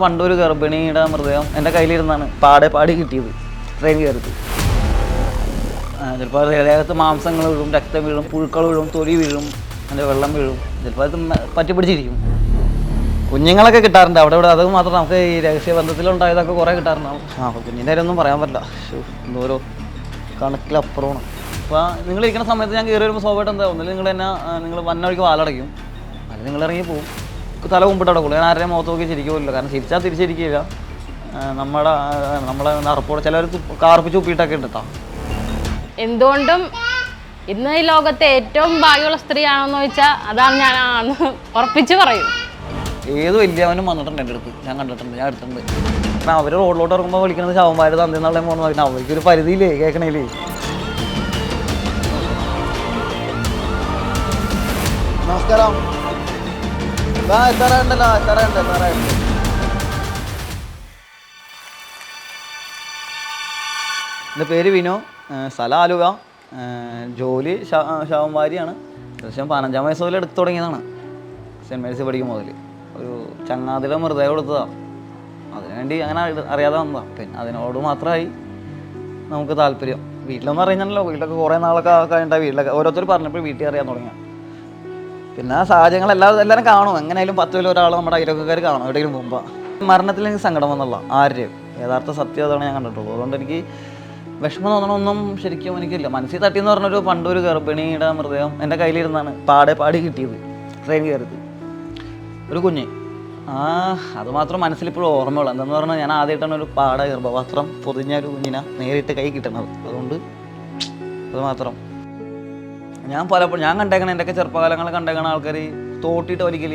പണ്ടൊരു ഗർഭിണിയുടെ മൃതദേഹം എന്റെ കയ്യിലിരുന്നാണ് പാടെ പാടി കിട്ടിയത്. ട്രെയിൻ കയറിയത് ചിലപ്പോൾ ദേഹത്ത് മാംസങ്ങൾ വീഴും രക്തം വീഴും പുഴുക്കൾ വീഴും തൊലി വീഴും അതിന്റെ വെള്ളം വീഴും. ചിലപ്പോൾ അത് പറ്റിപ്പിടിച്ചിരിക്കും. കുഞ്ഞുങ്ങളൊക്കെ കിട്ടാറുണ്ട്. അവിടെ ഇവിടെ അത് മാത്രം നമുക്ക് ഈ രഹസ്യ ബന്ധത്തിലുണ്ടായതൊക്കെ കുറേ കിട്ടാറുണ്ടാവും. ആ കുഞ്ഞിന്റെ കാര്യമൊന്നും പറയാൻ പറ്റില്ല. എന്തോരോ കണക്കിലപ്പുറമാണ്. അപ്പോൾ നിങ്ങൾ ഇരിക്കുന്ന സമയത്ത് ഞാൻ കയറി വരുമ്പോൾ സ്വാഭാവികമായിട്ട് എന്താ ഒന്നിൽ നിങ്ങൾ തന്നെ നിങ്ങൾ വന്ന വഴിക്ക് വാലടയ്ക്കും. അല്ലെങ്കിൽ നിങ്ങൾ ഇറങ്ങി പോകും തല കുമ്പിട്ട് അടക്കുള്ളൂ ഞാൻ ആരുടെയും മുഖത്ത് നോക്കി ചിരിക്കുമല്ലോ കാരണം ചിരിച്ചാൽ തിരിച്ചിരിക്കില്ല. നമ്മുടെ നമ്മളെ അറപ്പോടെ ചിലവർ കാർപ്പ് ചുപ്പിയിട്ടൊക്കെ ഉണ്ട് കേട്ടോ എന്തുകൊണ്ടും ഇന്ന് ഈ ലോകത്തെ ഏറ്റവും ഭാഗ്യമുള്ള സ്ത്രീയാണെന്ന് ചോദിച്ചാൽ അതാണ് ഞാൻ ഉറപ്പിച്ച് പറയും. ഏത് വലിയവനും വന്നിട്ടുണ്ട് എന്റെ അടുത്ത്. ഞാൻ കണ്ടിട്ടുണ്ട് ഞാൻ എടുത്തിട്ടുണ്ട്. കാരണം അവർ റോഡിലോട്ട് ഇറങ്ങുമ്പോൾ വിളിക്കുന്നത് ശവന്മാർ തന്നെന്നുള്ള പോകുന്ന പറയുന്നത് അവർക്കൊരു പരിധിയില്ലേ കേൾക്കണേലേ? നമസ്കാരം. എത്താറുണ്ട് എന്റെ പേര് വിനോ. സ്ഥലം ജോലി ശവംവാരിയാണ്. ശേഷം പതിനഞ്ചാം വയസ്സ് മുതൽ എടുത്തു തുടങ്ങിയതാണ്. സെന്റ് മേരീസ് പഠിക്കുമ്പോൾ മുതൽ. ഒരു ചങ്ങാതിയുടെ മൃതദേഹം കൊടുത്തതാണ് അതിനുവേണ്ടി അങ്ങനെ അറി- അറിയാതെ വന്നതാണ് പിന്നെ അതിനോട് മാത്രമായി നമുക്ക് താല്പര്യം. വീട്ടിലൊന്നും അറിയുന്നല്ലോ വീട്ടിലൊക്കെ കുറേ നാളൊക്കെ കഴിഞ്ഞിട്ട് വീട്ടിലൊക്കെ. ഓരോരുത്തർ പറഞ്ഞപ്പോൾ വീട്ടിൽ അറിയാൻ തുടങ്ങിയ. പിന്നെ ആ സാഹചര്യങ്ങൾ എല്ലാവരും എല്ലാവരും കാണും. എങ്ങനെയായാലും പത്ത് പേര് ഒരാൾ നമ്മുടെ അയലക്കാർ കാണും എവിടെയെങ്കിലും മുമ്പ് മരണത്തിൽ എനിക്ക് സങ്കടം വന്നുള്ള ആരുടെയും യഥാർത്ഥ സത്യം അതാണ് ഞാൻ കണ്ടിട്ടുള്ളൂ അതുകൊണ്ട് എനിക്ക് വിഷമം തോന്നണമൊന്നും ശരിക്കും എനിക്കില്ല. മനസ്സിൽ തട്ടിയെന്ന് പറഞ്ഞൊരു പണ്ടൊരു ഗർഭിണിയുടെ മൃതദേഹം എന്റെ കയ്യിലിരുന്നാണ് പാടെ പാടി കിട്ടിയത്. ട്രെയിൻ കയറിയത്. ഒരു കുഞ്ഞ്. ആ അത് മാത്രം മനസ്സിലിപ്പോഴും ഓർമ്മയുള്ളൂ. എന്താന്ന് പറഞ്ഞാൽ ഞാൻ ആദ്യമായിട്ടാണ് ഒരു പാട ഗർഭപാത്രം പൊതിഞ്ഞ ഒരു കുഞ്ഞിനെ നേരിട്ട് കൈ കിട്ടണത്. അതുകൊണ്ട് അത് മാത്രം. ഞാൻ പലപ്പോഴും ഞാൻ കണ്ടേക്കണ എന്റെയൊക്കെ ചെറുപ്പകാലങ്ങൾ കണ്ടേക്കണ ആൾക്കാർ തോട്ടിട്ട് വലിക്കൽ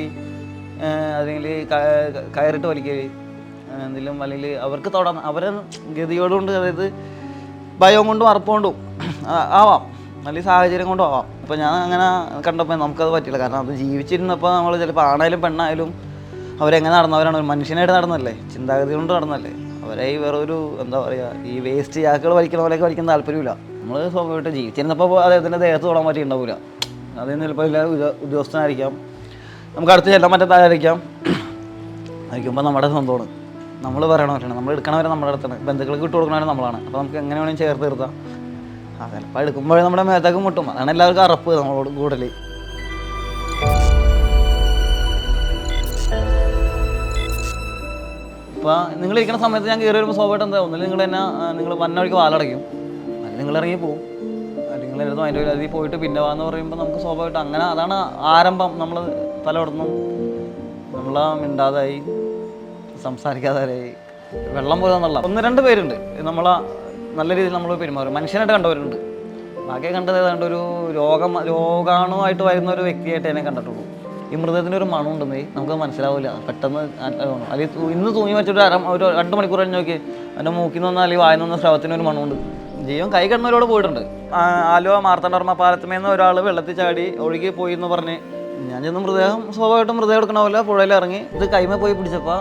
അല്ലെങ്കിൽ കയറിട്ട് വലിക്കൽ എന്തെങ്കിലും അല്ലെങ്കിൽ അവർക്ക് തൊടാൻ അവരെ ഗതിയോടുകൊണ്ട് അതായത് ഭയം കൊണ്ടും അറപ്പുകൊണ്ടും ആവാം. അല്ലെങ്കിൽ സാഹചര്യം കൊണ്ടും ആവാം. അപ്പോൾ ഞാൻ അങ്ങനെ കണ്ടപ്പോൾ നമുക്കത് പറ്റില്ല കാരണം അത് ജീവിച്ചിരുന്നപ്പോൾ നമ്മൾ ചിലപ്പോൾ ആണായാലും പെണ്ണായാലും അവരെങ്ങനെ നടന്നവരാണ്? ഒരു മനുഷ്യനായിട്ട് നടന്നല്ലേ ചിന്താഗതി കൊണ്ട് നടന്നല്ലേ അവരെ ഈ വേറൊരു എന്താ പറയുക ഈ വേസ്റ്റ് ചാക്കുകൾ വലിക്കുന്ന പോലെയൊക്കെ വലിക്കുന്ന താല്പര്യമില്ല. നമ്മൾ സ്വാഭാവികമായിട്ട് ജീവിച്ചിരുന്നപ്പോൾ അദ്ദേഹത്തിന്റെ ദേഹത്ത് തൊടാൻ പറ്റിയിട്ടുണ്ടാവില്ല അതിൽ ചിലപ്പോൾ എല്ലാ ഉദ്യോ- ഉദ്യോഗസ്ഥനായിരിക്കാം. നമുക്ക് അടുത്ത് ചെല്ലാൻ പറ്റാത്തായിരിക്കാം ആയിരിക്കുമ്പോൾ നമ്മുടെ സ്വന്തമാണ്. നമ്മൾ പറയണവരാണ് നമ്മൾ എടുക്കണവരെ നമ്മുടെ അടുത്താണ്. ബന്ധുക്കൾക്ക് ഇട്ട് കൊടുക്കണവരെ നമ്മളാണ്. അപ്പോൾ നമുക്ക് എങ്ങനെ വേണമെങ്കിലും ചേർത്ത് നിർത്താം. ആ ചിലപ്പോൾ എടുക്കുമ്പോഴേ നമ്മുടെ മേത്തേക്ക് മുട്ടും. അതാണ് എല്ലാവർക്കും അറപ്പ് നമ്മളോട് കൂടുതൽ ഇപ്പോൾ നിങ്ങൾ ഇരിക്കുന്ന സമയത്ത് ഞാൻ കയറി വരുമ്പോൾ സ്വാഭാവികമായിട്ട് എന്താ ഒന്നിൽ നിങ്ങൾ തന്നെ നിങ്ങൾ വന്ന വഴിക്ക് വാലടയ്ക്കും. അല്ലെങ്കിൽ നിങ്ങൾ ഇറങ്ങി പോകും അല്ലെങ്കിൽ എന്റെ അതിന്റെ അതിൽ പോയിട്ട് പിന്നെ വാന്ന് പറയുമ്പോൾ നമുക്ക് സ്വാഭാവികമായിട്ട് അങ്ങനെ അതാണ് ആരംഭം. നമ്മൾ തലവിടുന്നു നമ്മൾ മിണ്ടാതായി സംസാരിക്കാതായി വെള്ളം പോലെ എന്നുള്ള ഒന്ന് രണ്ട് പേരുണ്ട്. നമ്മൾ നല്ല രീതിയിൽ നമ്മൾ പെരുമാറും. മനുഷ്യനായിട്ട് കണ്ടവരുണ്ട്. ബാക്കിയെ കണ്ടത് ഏതാണ്ട് ഒരു രോഗം രോഗാണുമായിട്ട് വരുന്ന ഒരു വ്യക്തിയായിട്ട് എന്നെ കണ്ടിട്ടുള്ളൂ. ഈ മൃതത്തിന് ഒരു മണം ഉണ്ടെന്നേ നമുക്ക് മനസ്സിലാവില്ല. പെട്ടെന്ന് അല്ലെങ്കിൽ ഇന്ന് തൂങ്ങി വെച്ചിട്ട് അര ഒരു രണ്ട് മണിക്കൂർ കഴിഞ്ഞ് നോക്കി എന്റെ മൂക്കിൽ നിന്ന് അല്ലെങ്കിൽ വായിൽ നിന്ന് ശ്രവത്തിന് ഒരു മണമുണ്ട്. ജീവൻ കൈ കിടന്നവരോട് പോയിട്ടുണ്ട്. ആലുവ മാർത്തണ്ഡർമ്മ പാലത്തുമേന്ന് ഒരാൾ വെള്ളത്തിൽ ചാടി ഒഴുകി പോയി എന്ന് പറഞ്ഞ് ഞാൻ ചെന്ന് മൃതദേഹം സ്വാഭാവികമായിട്ടും മൃതദേഹം എടുക്കണമല്ല പുഴയിൽ ഇറങ്ങി. ഇത് കൈമ പോയി പിടിച്ചപ്പോൾ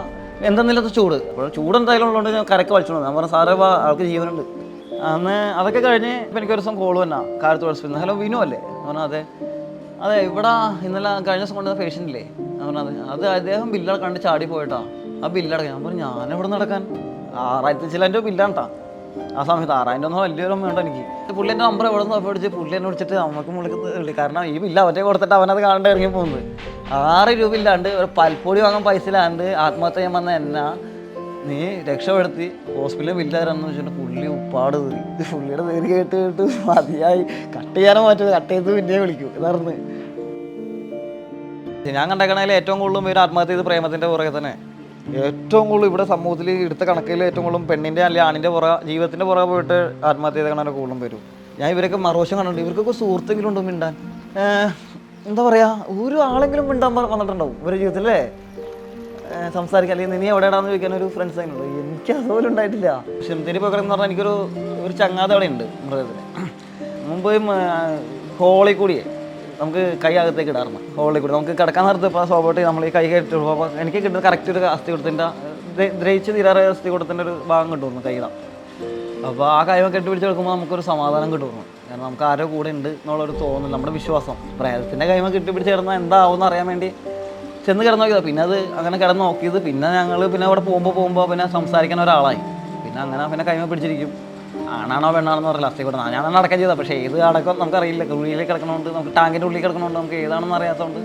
എന്തെന്നില്ലാത്ത ചൂട്. അപ്പോൾ ചൂട് എന്തായാലും ഉള്ളതുകൊണ്ട് ഞാൻ കരക്ക് വലിച്ചോളൂ. ഞാൻ പറഞ്ഞു സാറേ ആൾക്ക് ജീവനുണ്ട്. അന്ന് അതൊക്കെ കഴിഞ്ഞ് ഇപ്പം എനിക്കൊരു ദിവസം കോൾ വന്നാ. കാലത്ത് വിളിച്ചു ഹലോ വിനു അല്ലേ? ഞാൻ പറഞ്ഞു അതെ. അതെ ഇവിടെ ഇന്നലെ കഴിഞ്ഞ ദിവസം കൊണ്ടുവന്ന പേഷ്യന്റില്ലേ? ഞാൻ പറഞ്ഞു അത് അദ്ദേഹം ബില്ല് കണ്ട് ചാടി പോയിട്ടാ. ആ ബില്ലടക്കാൻ ഞാൻ പറഞ്ഞു ഞാൻ എവിടെ നടക്കാൻ? ആറായിരത്തി ചിലന്റെ ബില്ലാണ് കേട്ടോ ആ സമയത്ത് ആറായിരം ഒന്നും വലിയൊരു വേണ്ട എനിക്ക്. പുള്ളി എന്റെ നമ്പർ എവിടെ നിന്ന് അടിച്ച് പുള്ളി എന്നെ വിളിച്ചിട്ട് നമുക്ക് വിളിക്കുന്നത് കാരണം ഈ ബില്ല് അവറ്റേ കൊടുത്തിട്ട് അവനത് കാണാണ്ട് ഇറങ്ങി പോകുന്നത് ആറ് രൂപ ഇല്ലാണ്ട് ഒരു പൽപ്പൊടി വാങ്ങാൻ പൈസ ഇല്ലാണ്ട് ആത്മഹത്യ ചെയ്യാൻ വന്ന എന്നാ നീ രക്ഷപ്പെടുത്തി. ഹോസ്പിറ്റലിൽ ബില്ലാരെന്ന് വെച്ചിട്ട് പുള്ളി ഉപ്പാട് പുള്ളിയുടെ പേര് കേട്ട് കേട്ട് മതിയായി. കട്ട് ചെയ്യാനോ മാറ്റത് കട്ട് ചെയ്ത് പിന്നെ വിളിക്കും. ഇതായിരുന്നു ഞാൻ കണ്ടേക്കണതിൽ ഏറ്റവും കൂടുതലും ഇവർ ആത്മഹത്യ ചെയ്ത് പ്രേമത്തിന്റെ പുറകെ തന്നെ. ഏറ്റവും കൂടുതൽ ഇവിടെ സമൂഹത്തിൽ എടുത്ത കണക്കിൽ ഏറ്റവും കൂടുതലും പെണ്ണിന്റെ അല്ലെങ്കിൽ ആണിന്റെ പുറകെ ജീവിതത്തിന്റെ പുറകെ പോയിട്ട് ആത്മഹത്യ ചെയ്ത കണക്കെ കൂടുതലും വരും. ഞാൻ ഇവരൊക്കെ മറുവശം കണ്ടിട്ടുണ്ട്. ഇവർക്കൊക്കെ സുഹൃത്തെങ്കിലും ഉണ്ടോ മിണ്ടാൻ? എന്താ പറയാ? ഒരു ആളെങ്കിലും മിണ്ടാൻ വന്നിട്ടുണ്ടാവും ഇവരുടെ ജീവിതത്തിലേ ഏഹ് സംസാരിക്കാൻ. അല്ലെങ്കിൽ നീ എവിടെയാണെന്ന് ചോദിക്കാൻ ഒരു ഫ്രണ്ട്സ് അതിനുള്ളൂ എനിക്ക് അതുപോലെ ഉണ്ടായിട്ടില്ല. ഷിംതിരി പകരം എന്ന് പറഞ്ഞാൽ എനിക്കൊരു ഒരു ചങ്ങാത അവിടെ ഉണ്ട് മൃഗത്തിന് മുമ്പ് ഹോളിൽ കൂടിയേ നമുക്ക് കൈ അകത്തേക്ക് ഇടാറുണ്ട്. ഹോളിൽ കൂടി. നമുക്ക് കിടക്കാൻ നേരത്ത് ഇപ്പോൾ സ്വാഭാവികമായിട്ട് നമ്മൾ ഈ കൈ കെട്ടി അപ്പോൾ എനിക്ക് കിട്ടുന്ന കറക്റ്റ് ഒരു അസ്ഥി കൊടുത്തിന്റെ ദ്രയിച്ച് തീരാറ് അസ്ഥി കൊടുത്തിന്റെ ഒരു ഭാഗം കിട്ടുന്നു കൈയിടാം അപ്പോൾ ആ കൈമ കെട്ടിപ്പിടിച്ച് കൊടുക്കുമ്പോൾ നമുക്കൊരു സമാധാനം കിട്ടുന്നു കാരണം നമുക്ക് ആരോ കൂടെ ഉണ്ട് എന്നുള്ളൊരു തോന്നുന്നു നമ്മുടെ വിശ്വാസം. പ്രേതത്തിന്റെ കൈമ കെട്ടി കിടന്നാൽ എന്താവും അറിയാൻ വേണ്ടി ചെന്ന് കിടന്ന് നോക്കിയത്. പിന്നെ അത് അങ്ങനെ കിടന്ന് നോക്കിയത്. പിന്നെ ഞങ്ങൾ പിന്നെ അവിടെ പോകുമ്പോൾ പോകുമ്പോൾ പിന്നെ സംസാരിക്കാൻ ഒരാളായി. പിന്നെ അങ്ങനെ പിന്നെ കൈമ പിടിച്ചിരിക്കും. ആണാണോ പെണ്ണാണോ എന്ന് പറഞ്ഞ ലാസ്റ്റ് കൂടെ ഞാനാണ് അടക്കം ചെയ്തത്. പക്ഷേ ഏത് അടക്കം നമുക്കറിയില്ല. ഉള്ളിൽ കിടക്കണോണ്ട് നമുക്ക് ടാങ്കിന്റെ ഉള്ളിൽ കിടക്കണോണ്ട് നമുക്ക് ഏതാണെന്ന് അറിയാത്തതുകൊണ്ട്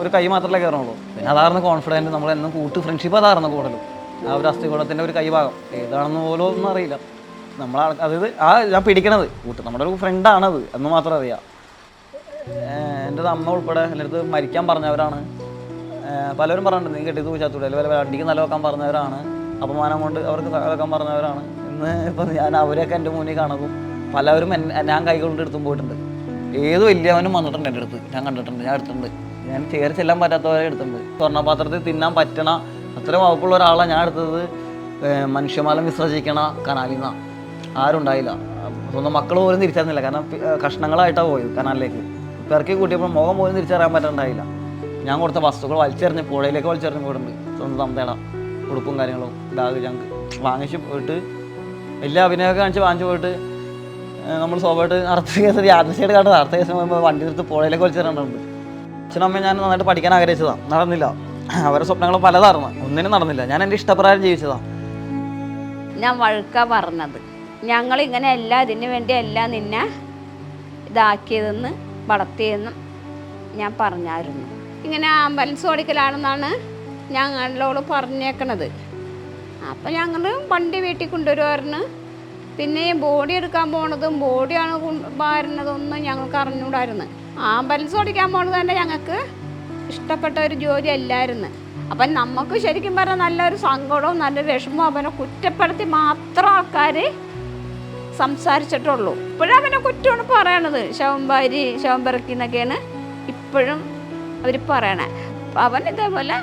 ഒരു കൈ മാത്രമല്ലേ കയറുള്ളൂ പിന്നെ അതായിരുന്നു കോൺഫിഡന്റ് നമ്മൾ എന്നും കൂട്ട് ഫ്രണ്ട്ഷിപ്പ് അതായിരുന്നു കൂടുതലും. ആ ഒരു അസ്ഥികൂടത്തിന്റെ ഒരു കൈഭാഗം. ഏതാണെന്ന് പോലും ഒന്നും അറിയില്ല. നമ്മൾ അതായത് ആ ഞാൻ പിടിക്കണത്. കൂട്ട് നമ്മുടെ ഒരു ഫ്രണ്ടാണത് എന്ന് മാത്രം അറിയാം. എന്റെ അമ്മ ഉൾപ്പെടെ എന്റെ അടുത്ത് മരിക്കാൻ പറഞ്ഞവരാണ്. പലരും പറഞ്ഞിട്ടുണ്ട് നീ കെട്ടി തൂച്ചാത്തൂടെ അല്ലെങ്കിൽ വണ്ടിക്ക് നല്ല വെക്കാൻ പറഞ്ഞവരാണ് അപമാനം കൊണ്ട് അവർക്ക് വെക്കാൻ പറഞ്ഞവരാണ്. ഇന്ന് ഇപ്പം ഞാൻ അവരെയൊക്കെ എന്റെ മുന്നിൽ കാണും. പലവരും ഞാൻ കൈ കൊണ്ട് എടുത്തും പോയിട്ടുണ്ട്. ഏത് വലിയവനും വന്നിട്ടുണ്ട് എന്റെ അടുത്ത്. ഞാൻ കണ്ടിട്ടുണ്ട് ഞാൻ എടുത്തിട്ടുണ്ട്. ഞാൻ ചേരി ചെല്ലാൻ പറ്റാത്തവരെ എടുത്തിട്ടുണ്ട്. സ്വർണപാത്രത്തിൽ തിന്നാൻ പറ്റണ അത്രയും വകുപ്പുള്ള ഒരാളാണ് ഞാൻ എടുത്തത്. മനുഷ്യമാലം വിസർജിക്കണ കനാലിൽ നിന്നാണ് ആരും ഉണ്ടായില്ല. സ്വന്തം മക്കൾ പോലും തിരിച്ചറിഞ്ഞില്ല. കാരണം കഷ്ണങ്ങളായിട്ടാണ് പോയത് കനാലിലേക്ക്. പിറക്കി കൂട്ടിയപ്പോൾ മുഖം പോലും തിരിച്ചറിയാൻ പറ്റുന്നുണ്ടായില്ല ഞാൻ കൊടുത്ത വസ്തുക്കൾ വലിച്ചെറിഞ്ഞ് പുഴയിലേക്ക് വലിച്ചെറിഞ്ഞ് പോയിട്ടുണ്ട്. സ്വന്തം തമ്പേടാ ഉടുപ്പും കാര്യങ്ങളും ബാഗ് ഞങ്ങൾക്ക് വാങ്ങിച്ച് പോയിട്ട് വലിയ അഭിനയമൊക്കെ കാണിച്ച് വാങ്ങിച്ച് പോയിട്ട് നമ്മൾ സ്വാഭാവികമായിട്ട് അടുത്ത കേസ് യാദൃശ്യമായിട്ട് കണ്ടത് അടുത്ത കേസ് പോകുമ്പോൾ വണ്ടി നിർത്തി പുഴയിലേക്ക് വലിച്ചെറിഞ്ഞിട്ടുണ്ട്. അമ്മയും ഞാൻ നന്നായിട്ട് പഠിക്കാൻ ആഗ്രഹിച്ചതാണ് നടന്നില്ല. അവരുടെ സ്വപ്നങ്ങൾ പലതാർന്നു ഒന്നിനും നടന്നില്ല. ഞാൻ എന്റെ ഇഷ്ടപ്രകാരം ജീവിച്ചതാണ് ഞാൻ വഴുക്ക പറഞ്ഞത്. ഞങ്ങളിങ്ങനെ എല്ലാം ഇതിനു വേണ്ടി എല്ലാം നിന്നെ ഇതാക്കിയതെന്ന് വളർത്തിയതെന്നും ഞാൻ പറഞ്ഞായിരുന്നു. ഇങ്ങനെ ആംബുലൻസ് ഓടിക്കലാണെന്നാണ് ഞങ്ങളോട് പറഞ്ഞേക്കണത്. അപ്പം ഞങ്ങൾ വണ്ടി വീട്ടിൽ കൊണ്ടുവരുമായിരുന്നു പിന്നെ ബോഡി എടുക്കാൻ പോണതും ബോഡിയാണ് വരുന്നതൊന്നും ഞങ്ങൾക്ക് അറിഞ്ഞൂടായിരുന്നു. ആംബുലൻസ് ഓടിക്കാൻ പോണത് തന്നെ ഞങ്ങൾക്ക് ഇഷ്ടപ്പെട്ട ഒരു ജോലി അല്ലായിരുന്നു. അപ്പം നമുക്ക് ശരിക്കും പറഞ്ഞാൽ നല്ലൊരു സങ്കടവും നല്ല വിഷമവും അവനെ കുറ്റപ്പെടുത്തി മാത്രം ആൾക്കാർ സംസാരിച്ചിട്ടുള്ളൂ. ഇപ്പോഴും അവനെ കുറ്റമാണ് പറയണത്. ശവംബാരി ശവംബറക്കി എന്നൊക്കെയാണ് ഇപ്പോഴും അവർ പറയണേ. അവൻ ഇതേപോലെ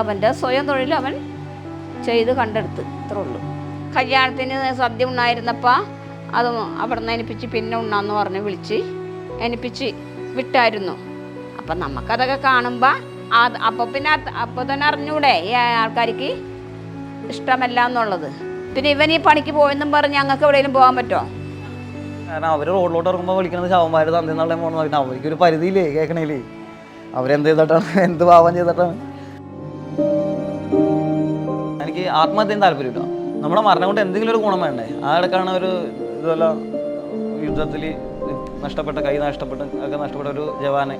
അവന്റെ സ്വയം തൊഴിൽ അവൻ ചെയ്ത് കണ്ടെടുത്ത് ഇത്രേ ഉള്ളൂ. കല്യാണത്തിന് സദ്യ ഉണ്ടായിരുന്നപ്പോൾ അത് അവിടെ നിന്ന് എനിപ്പിച്ച് പിന്നെ ഉണ്ണാന്ന് പറഞ്ഞ് വിളിച്ച് എനിപ്പിച്ച് വിട്ടായിരുന്നു. അപ്പം നമുക്കതൊക്കെ കാണുമ്പോൾ അത് അപ്പോൾ പിന്നെ അപ്പോൾ തന്നെ അറിഞ്ഞൂടെ ഈ ആൾക്കാർക്ക് ഇഷ്ടമല്ല എന്നുള്ളത്. പിന്നെ ഇവൻ ഈ പണിക്ക് പോയെന്നും പറഞ്ഞ് ഞങ്ങൾക്ക് എവിടെയെങ്കിലും പോകാൻ പറ്റുമോ കാരണം അവർ റോഡിലോട്ട് ഇറങ്ങുമ്പോൾ വിളിക്കുന്നത് ശവന്മാർ തന്നെ അവർക്കൊരു പരിധിയില്ലേ കേൾക്കണേലേ അവരെന്ത് ചെയ്തിട്ടാണ്? എന്ത് പാവം ചെയ്തിട്ടാണ്? എനിക്ക് ആത്മഹത്യയും താല്പര്യമില്ല. നമ്മുടെ മരണം കൊണ്ട് എന്തെങ്കിലും ഒരു ഗുണം വേണ്ടേ? ആ ഇടക്കാണ് ഒരു ഇതുപോലെ യുദ്ധത്തിൽ നഷ്ടപ്പെട്ട കൈ നഷ്ടപ്പെട്ട ഒക്കെ നഷ്ടപ്പെട്ട ഒരു ജവാനെ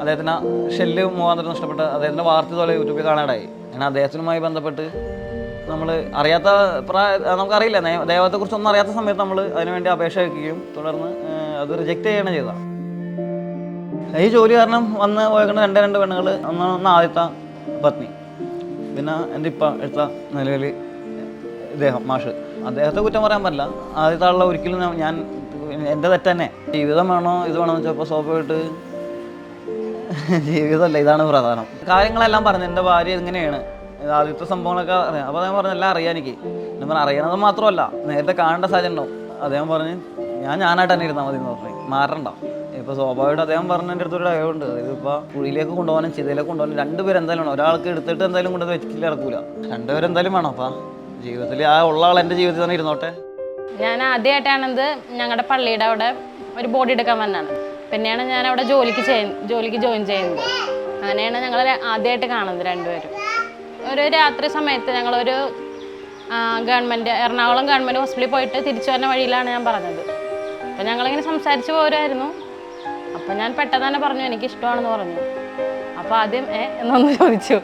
അദ്ദേഹത്തിന് ഷെല്ല് മുഖാന്തരം നഷ്ടപ്പെട്ട അദ്ദേഹത്തിന്റെ വാർത്ത പോലെ യൂട്യൂബിൽ കാണാടായി ഞാൻ അദ്ദേഹത്തിനുമായി ബന്ധപ്പെട്ട് നമ്മൾ അറിയാത്ത പ്രായ നമുക്കറിയില്ല. ദൈവത്തെക്കുറിച്ചൊന്നും അറിയാത്ത സമയത്ത് നമ്മൾ അതിനുവേണ്ടി അപേക്ഷ വയ്ക്കുകയും തുടർന്ന് അത് റിജക്റ്റ് ചെയ്യുകയാണ് ചെയ്തത്. ഈ ജോലി കാരണം വന്ന് പോയേക്കുന്ന രണ്ട് രണ്ട് പെണ്ണുകൾ ഒന്ന് ഒന്ന് ആദ്യത്തെ പത്നി. പിന്നെ എന്റെ ഇപ്പം എടുത്ത നിലവിൽ ഇദ്ദേഹം മാഷ്. അദ്ദേഹത്തെ കുറ്റം പറയാൻ പറ്റില്ല. ആദ്യത്തെ ആളുള്ള ഒരിക്കലും ഞാൻ- എന്റെ തെറ്റന്നെ ജീവിതം വേണോ ഇത് വേണോ എന്ന് വെച്ചപ്പോൾ സ്വാഭാവികമായിട്ട് ജീവിതമല്ല ഇതാണ് പ്രധാനം. കാര്യങ്ങളെല്ലാം പറഞ്ഞു. എന്റെ ഭാര്യ എങ്ങനെയാണ് ആദ്യത്തെ സംഭവങ്ങളൊക്കെ അറിയാം. അപ്പോൾ അദ്ദേഹം പറഞ്ഞു എല്ലാം അറിയാം എനിക്ക്. ഞാൻ പറഞ്ഞു അറിയണത് മാത്രമല്ല നേരത്തെ കാണേണ്ട സാഹചര്യം ഉണ്ടാവും. അദ്ദേഹം പറഞ്ഞ് ഞാൻ ഞാനായിട്ട് തന്നെ ഇരുന്നാൽ മതി എന്ന് പറഞ്ഞു. മാറണ്ട. ഇപ്പോൾ സ്വാഭാവികമായിട്ട് അദ്ദേഹം പറഞ്ഞ എന്റെ അടുത്തൊരു ഡയവുണ്ട് ഇതിപ്പോൾ കുഴിയിലേക്ക് കൊണ്ടുപോകാനും ചിതയിലേക്ക് കൊണ്ടുപോകാനും രണ്ടുപേരും എന്തായാലും ഒരാൾക്ക് എടുത്തിട്ട് എന്തായാലും കൊണ്ടത് വെച്ചിട്ട് ഇറക്കൂല. രണ്ടുപേരും എന്തായാലും വേണം അപ്പം. ജീവിതത്തിൽ ആ ഉള്ള ആൾ എന്റെ ജീവിതത്തിൽ തന്നെ ഇരുന്നോട്ടെ. ഞാൻ ആദ്യമായിട്ടാണിത് ഞങ്ങളുടെ പള്ളിയുടെ അവിടെ ഒരു ബോഡി എടുക്കാൻ വന്നാണ് പിന്നെയാണ് ഞാൻ അവിടെ ജോലിക്ക് ജോലിക്ക് ജോയിൻ ചെയ്യുന്നത്. അങ്ങനെയാണ് ഞങ്ങൾ ആദ്യമായിട്ട് കാണുന്നത് രണ്ടുപേരും. ഒരു രാത്രി സമയത്ത് ഞങ്ങളൊരു ഗവൺമെന്റ് എറണാകുളം ഗവൺമെന്റ് ഹോസ്പിറ്റലിൽ പോയിട്ട് തിരിച്ചു വരുന്ന വഴിയിലാണ് ഞാൻ പറഞ്ഞത്. അപ്പം ഞങ്ങളിങ്ങനെ സംസാരിച്ച് പോരുമായിരുന്നു അപ്പം ഞാൻ പെട്ടെന്ന് തന്നെ പറഞ്ഞു എനിക്ക് ഇഷ്ടമാണെന്ന് പറഞ്ഞു. അപ്പോൾ ആദ്യം ഏ? എന്നൊന്ന് ചോദിച്ചു.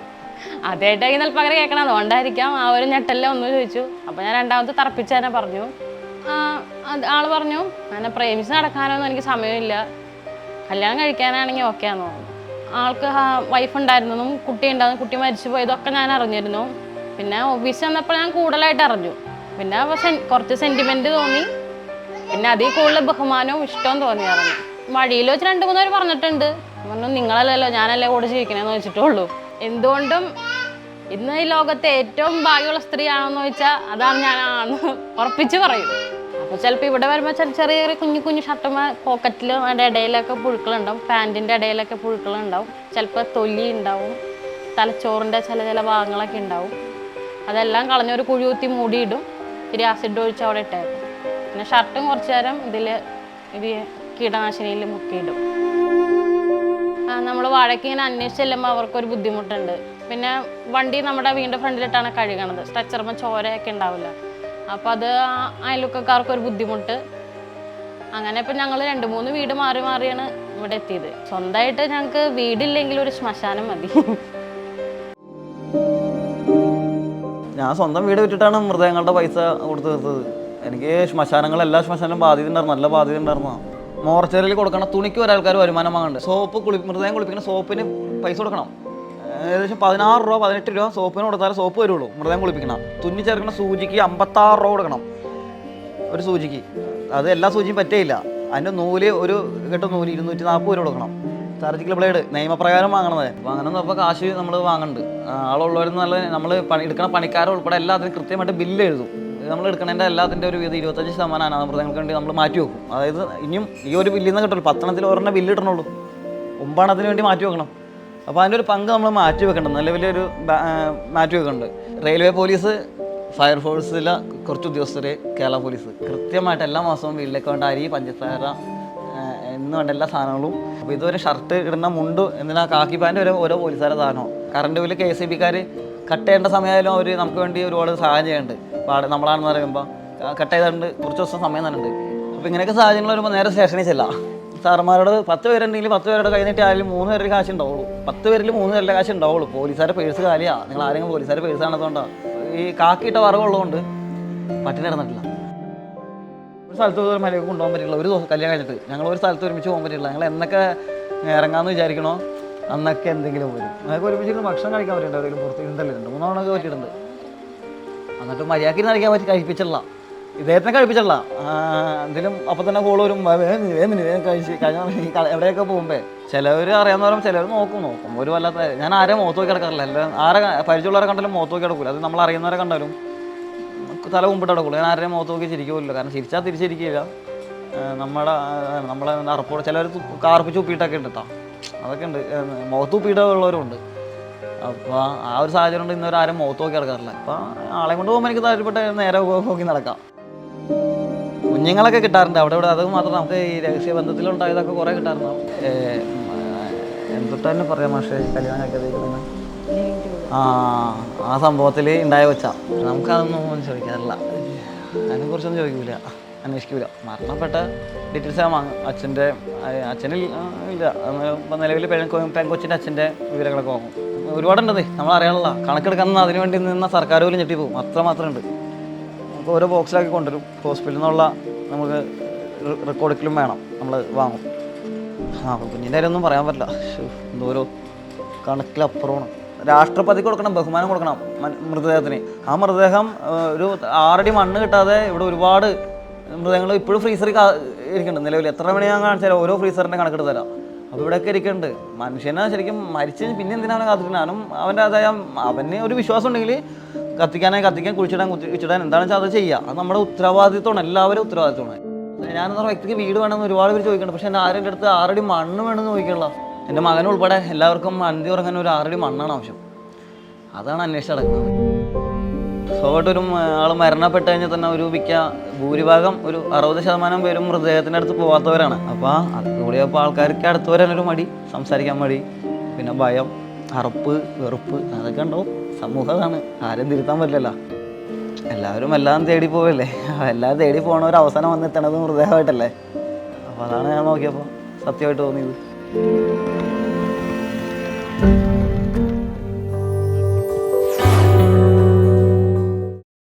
ആദ്യമായിട്ടായി നെൽപ്പകര കേൾക്കണം അതുകൊണ്ടായിരിക്കാം ആ ഒരു ഞെട്ടല്ലേ ഒന്ന് ചോദിച്ചു. അപ്പോൾ ഞാൻ രണ്ടാമത് തറപ്പിച്ച് തന്നെ പറഞ്ഞു. ആൾ പറഞ്ഞു അങ്ങനെ പ്രേമിച്ച് നടക്കാനൊന്നും എനിക്ക് സമയമില്ല. കല്യാണം കഴിക്കാനാണെങ്കിൽ ഓക്കെ ആണെന്ന് ആൾക്ക് വൈഫ് ഉണ്ടായിരുന്നതും കുട്ടി ഉണ്ടായിരുന്നു കുട്ടി മരിച്ചു പോയതൊക്കെ ഞാൻ അറിഞ്ഞിരുന്നു. പിന്നെ ഓഫീസ് വന്നപ്പോൾ ഞാൻ കൂടുതലായിട്ട് അറിഞ്ഞു. പിന്നെ കുറച്ച് സെന്റിമെന്റ് തോന്നി. പിന്നെ അതിൽ കൂടുതൽ ബഹുമാനവും ഇഷ്ടവും തോന്നിയായിരുന്നു വഴിയിൽ വെച്ച് രണ്ട് മൂന്ന് പേര് പറഞ്ഞിട്ടുണ്ട്. പറഞ്ഞു നിങ്ങളല്ലല്ലോ ഞാനല്ലേ കൂടെ ജീവിക്കണേന്ന് വെച്ചിട്ടുള്ളൂ. എന്തുകൊണ്ടും ഇന്ന് ഈ ലോകത്തെ ഏറ്റവും ഭാഗ്യമുള്ള സ്ത്രീയാണെന്ന് ചോദിച്ചാൽ അതാണ് ഞാനാണെന്ന് ഉറപ്പിച്ച് പറയും. അപ്പോൾ ചിലപ്പോൾ ഇവിടെ വരുമ്പോൾ ചെറിയ ചെറിയ കുഞ്ഞു കുഞ്ഞു ഷർട്ടുമ്മ പോക്കറ്റിൽ അതിന്റെ ഇടയിലൊക്കെ പുഴുക്കളുണ്ടാവും. പാന്റിന്റെ ഇടയിലൊക്കെ പുഴുക്കളുണ്ടാവും. ചിലപ്പോൾ തൊലി ഉണ്ടാവും. തലച്ചോറിന്റെ ചില ചില ഭാഗങ്ങളൊക്കെ ഉണ്ടാവും. അതെല്ലാം കളഞ്ഞൊരു കുഴി കുത്തി മൂടിയിടും. ഇത്തിരി ആസിഡ് ഒഴിച്ച് അവിടെ ഇട്ടേക്കും. പിന്നെ ഷർട്ടും കുറച്ച് നേരം ഇതിൽ ഇത് കീടനാശിനിയിൽ മുക്കിയിടും നമ്മൾ വാഴയ്ക്ക് ഇങ്ങനെ അന്വേഷിച്ച് ചെല്ലുമ്പോൾ അവർക്കൊരു ബുദ്ധിമുട്ടുണ്ട്. പിന്നെ വണ്ടി നമ്മുടെ വീണ്ടും ഫ്രണ്ടിലിട്ടാണ് കഴുകണത്. സ്ട്രച്ചറുമ്പോൾ ചോരയൊക്കെ ഉണ്ടാവില്ല. അപ്പോൾ അത് അയൽക്കാർക്കൊരു ബുദ്ധിമുട്ട്. അങ്ങനെ ഇപ്പം ഞങ്ങൾ രണ്ട് മൂന്ന് വീട് മാറി മാറിയാണ് ഇവിടെ എത്തിയത്. സ്വന്തമായിട്ട് ഞങ്ങൾക്ക് വീടില്ലെങ്കിൽ ഒരു ശ്മശാനം മതി. ഞാൻ സ്വന്തം വീട് വിറ്റിട്ടാണ് മൃതങ്ങളുടെ പൈസ കൊടുത്തു തീർത്തത്. എനിക്ക് ശ്മശാനങ്ങൾ എല്ലാ ശ്മശാനം ബാധ്യത ഉണ്ടായിരുന്നു നല്ല ബാധ്യത ഉണ്ടായിരുന്നു മോർച്ചറിയിൽ കൊടുക്കണം തുണിക്ക് ഒരാൾക്കാർ വരുമാനം വാങ്ങുന്നുണ്ട് സോപ്പ് കുളി മൃതദേഹം കുളിപ്പിക്കുന്ന സോപ്പിന് പൈസ കൊടുക്കണം. ഏകദേശം പതിനാറ് രൂപ പതിനെട്ട് രൂപ സോപ്പിന് കൊടുത്താലേ സോപ്പ് വരുള്ളൂ മൃതദേഹം കുളിപ്പിക്കണം. തുന്നി ചേർക്കുന്ന സൂചിക്ക് അമ്പത്താറ് രൂപ കൊടുക്കണം. ഒരു സൂചിക്ക്. അത് എല്ലാ സൂചിയും പറ്റേയില്ല. അതിന്റെ നൂൽ ഒരു കെട്ട് നൂൽ ഇരുന്നൂറ്റി നാൽപ്പത് രൂപ കൊടുക്കണം. സർജിക്കൽ ബ്ലേഡ് നിയമപ്രകാരം വാങ്ങണത്. അങ്ങനെ നോക്കുമ്പോൾ കാശ് നമ്മൾ വാങ്ങുന്നുണ്ട് ആളുള്ളവരെന്ന് ആളുള്ളവരും നല്ല നമ്മൾ പണി എടുക്കുന്ന പണിക്കാരെ ഉൾപ്പെടെ എല്ലാത്തിനും കൃത്യമായിട്ട് ബില്ല് എഴുതും. നമ്മൾ എടുക്കണതിന്റെ എല്ലാത്തിന്റെ ഒരു ഇത് ഇരുപത്തഞ്ച് ശതമാനമാണ് മൃഗങ്ങൾക്ക് വേണ്ടി നമ്മൾ മാറ്റി വെക്കും. അതായത് ഇനിയും ഈ ഒരു ബില്ലിൽ നിന്ന് കിട്ടുള്ളൂ പത്തണത്തിൽ ഒരെണ്ണം ബില്ല് ഇടണുള്ളൂ. അതിന് വേണ്ടി മാറ്റി വെക്കണം. അപ്പോൾ അതിന്റെ ഒരു പങ്ക് നമ്മൾ മാറ്റി വെക്കേണ്ടത്. നല്ല വലിയൊരു മാറ്റി വെക്കുന്നുണ്ട് റെയിൽവേ പോലീസ് ഫയർഫോഴ്സിലെ കുറച്ച് ഉദ്യോഗസ്ഥർ കേരള പോലീസ്. കൃത്യമായിട്ട് എല്ലാ മാസവും വീട്ടിലേക്ക് വേണ്ട അരി പഞ്ചസാര എന്ന് വേണ്ട എല്ലാ സാധനങ്ങളും. അപ്പോൾ ഇതുവരെ ഷർട്ട് ഇടുന്ന മുണ്ട് എന്തിനാ കാക്കി പാന്റ് വരെ ഓരോ പോലീസുകാരെ സാധനവും. Current bill K S E ബിക്കാർ cut ചെയ്യേണ്ട സമയമായാലും അവർ നമുക്ക് വേണ്ടി ഒരുപാട് സഹായം ചെയ്യുന്നുണ്ട് പാട് നമ്മളാണെന്ന് പറയുമ്പോൾ കട്ട് ചെയ്തുകൊണ്ട് കുറച്ച് ദിവസം സമയം തരുന്നുണ്ട് അപ്പോൾ ഇങ്ങനെയൊക്കെ സാഹചര്യങ്ങൾ വരുമ്പോൾ നേരെ സ്റ്റേഷനിൽ ചെല്ലാം. സാറന്മാരോട് പത്ത് പേരുണ്ടെങ്കിൽ പത്ത് പേരുടെ കൈ നീട്ടി ആയാലും മൂന്ന് പേരുടെ കാശ് ഉണ്ടാവുള്ളൂ. പത്ത് പേരിൽ മൂന്ന് പേരുടെ കാശ് ഉണ്ടാവുള്ളൂ. പോലീസുകാരുടെ പേഴ്സ് കാലിയാ. നിങ്ങൾ ആരെങ്കിലും പോലീസുകാരുടെ പേഴ്സ് ആണതുകൊണ്ടാണ് ഈ കാക്കിയിട്ട വറവുള്ളതുകൊണ്ട് പട്ടിണി നടന്നിട്ടില്ല ഒരു സ്ഥലത്ത് ഒരു മലയൊക്കെ കൊണ്ടുപോകാൻ പറ്റില്ല ഒരു ദിവസം കല്യാണം കഴിഞ്ഞിട്ട്. ഞങ്ങൾ ഒരു സ്ഥലത്ത് ഒരുമിച്ച് പോകാൻ പറ്റില്ല ഞങ്ങൾ എന്നൊക്കെ ഇറങ്ങാമെന്ന് വിചാരിക്കണോ? അന്നൊക്കെ എന്തെങ്കിലും വരും. ഞങ്ങൾക്ക് ഒരുമിച്ച് ഭക്ഷണം കഴിക്കാൻ പറ്റില്ല എവിടെയെങ്കിലും പുറത്ത് ഇന്നലെ രണ്ട് മൂന്നാണൊക്കെ പറ്റിയിട്ടുണ്ട്. എന്നിട്ട് മര്യാദയ്ക്ക് കഴിക്കാൻ പറ്റി കഴിപ്പിച്ചില്ല ഇദ്ദേഹത്തിനെ കഴിപ്പിച്ചില്ല എന്തെങ്കിലും അപ്പം തന്നെ കോൾ വരും. "വേ- വേദന നീ, വേഗം കഴിച്ച് കഴിഞ്ഞാൽ എവിടെയൊക്കെ പോകുമ്പേ? ചിലവർ അറിയാവുന്ന പറയുമ്പോൾ ചിലവർ നോക്കും നോക്കും. ഒരു വല്ലാത്ത ഞാൻ ആരെയും മുഖത്ത് നോക്കി കിടക്കാറില്ല എല്ലാം ആരെ പരിചയമുള്ളവരെ കണ്ടാലും മുഖത്ത് നോക്കി കിടക്കില്ല അത് നമ്മൾ അറിയുന്നവരെ കണ്ടാലും തല മുമ്പിട്ട് കിടക്കുള്ളൂ ഞാൻ ആരെയും മുഖത്ത് നോക്കി ചിരിക്കില്ല. കാരണം ചിരിച്ചാൽ തിരിച്ചിരിക്കില്ല. നമ്മുടെ നമ്മളെ അറപ്പോടെ ചിലവർ കാർപ്പിച്ച് ഉപ്പിയിട്ടൊക്കെ ഉണ്ട് കേട്ടോ അതൊക്കെ ഉണ്ട്. മുഖത്ത് ഉപ്പിയിട്ടുള്ളവരും ഉണ്ട് അപ്പോൾ ആ ഒരു സാഹചര്യം കൊണ്ട് ഇന്നൊരു ആരും മുഖത്ത് നോക്കി നടക്കാറില്ല. അപ്പോൾ ആളെ കൊണ്ട് പോകുമ്പോൾ എനിക്ക് താല്പര്യപ്പെട്ട നേരെ നോക്കി നടക്കാം. കുഞ്ഞുങ്ങളൊക്കെ കിട്ടാറുണ്ട്. അവിടെ ഇവിടെ അത് മാത്രം നമുക്ക് ഈ രഹസ്യ ബന്ധത്തിലുണ്ടായതൊക്കെ കുറേ കിട്ടാറുണ്ട്. എന്തൊട്ട് തന്നെ പറയാം മാഷേ കഴിക്കുന്നത് ആ ആ സംഭവത്തിൽ ഉണ്ടായ വെച്ച നമുക്കതൊന്നും ചോദിക്കാറില്ല. അതിനെക്കുറിച്ചൊന്നും ചോദിക്കൂല. അന്വേഷിക്കൂല. മരണപ്പെട്ട ഡീറ്റെയിൽസ് ആ അച്ഛന്റെ അച്ഛനിൽ ഇല്ല. ഇപ്പം നിലവിൽ പെൺകൊച്ചിന്റെ അച്ഛന്റെ വിവരങ്ങളൊക്കെ വാങ്ങും. ഒരുപാടുണ്ടതേ. നമ്മൾ അറിയാനുള്ള കണക്കെടുക്കാൻ അതിന് വേണ്ടി നിന്ന സർക്കാർ പോലും ഞെട്ടി പോകും. അത്ര മാത്രം ഉണ്ട് നമുക്ക് ഓരോ ബോക്സിലാക്കി കൊണ്ടുവരും. ഹോസ്പിറ്റലിൽ നിന്നുള്ള നമുക്ക് റെക്കോർഡിക്കലും വേണം. നമ്മൾ വാങ്ങും. ആ കുഞ്ഞിന്റെ കാര്യമൊന്നും പറയാൻ പറ്റില്ല. എന്തോരോ കണക്കിലപ്പുറമാണ്. രാഷ്ട്രപതിക്ക് കൊടുക്കണം ബഹുമാനം കൊടുക്കണം മൃതദേഹത്തിന്. ആ മൃതദേഹം ഒരു ആറടി മണ്ണ് കിട്ടാതെ ഇവിടെ ഒരുപാട് മൃതദേഹങ്ങൾ ഇപ്പോഴും ഫ്രീസറിൽ ഇരിക്കുന്നുണ്ട്. നിലവിൽ എത്ര മണി ഞാൻ കാണിച്ചാലും ഓരോ ഫ്രീസറിന്റെ കണക്കെടുത്ത് തരാം. അപ്പോൾ ഇവിടെയൊക്കെ ഇരിക്കുന്നുണ്ട് മനുഷ്യനെ ശരിക്കും മരിച്ചതിന് പിന്നെ എന്തിനാണ് കാത്തിരിക്കുന്നത് അവനും അവന്റെ അതായ അവന് ഒരു വിശ്വാസം ഉണ്ടെങ്കിൽ കത്തിക്കാനായി കത്തിക്കാൻ കുഴിച്ചിടാൻ കുഴിച്ചിടാൻ എന്താണെന്ന് വെച്ചാൽ അത് ചെയ്യുക അത് നമ്മുടെ ഉത്തരവാദിത്വമാണ്. എല്ലാവരും ഉത്തരവാദിത്വമാണ്. ഞാനെന്ന വ്യക്തിക്ക് വീട് വേണമെന്ന് ഒരുപാട് പേര് ചോദിക്കുന്നുണ്ട്. പക്ഷേ എന്റെ ആരുടെ അടുത്ത് ആറടി മണ്ണ് വേണമെന്ന് ചോദിക്കണില്ല എന്റെ മകൻ ഉൾപ്പെടെ എല്ലാവർക്കും അന്തി ഉറങ്ങാൻ ഒരു ആറടി മണ്ണാണ് ആവശ്യം. അതാണ് അന്വേഷിച്ച് നടക്കുന്നത്. സ്വാഭാവികമായിട്ട് ഒരു ആൾ മരണപ്പെട്ട് കഴിഞ്ഞാൽ തന്നെ ഒരു മിക്ക ഭൂരിഭാഗം ഒരു അറുപത് ശതമാനം പേരും മൃതദേഹത്തിന്റെ അടുത്ത് പോകാത്തവരാണ് അപ്പോൾ കൂടിയപ്പോൾ ആൾക്കാർക്ക് അടുത്ത് വരാനൊരു മടി സംസാരിക്കാൻ മടി പിന്നെ ഭയം അറപ്പ് വെറുപ്പ് അതൊക്കെ ഉണ്ടാവും. സമൂഹമാണ് ആരും തിരുത്താൻ പറ്റില്ലല്ലോ. എല്ലാവരും എല്ലാം തേടി പോവല്ലേ? എല്ലാം തേടി പോകണ ഒരു അവസാനം വന്നെത്തണത് മൃതദേഹമായിട്ടല്ലേ? അപ്പോൾ അതാണ് ഞാൻ നോക്കിയപ്പോൾ സത്യമായിട്ട് തോന്നിയത്.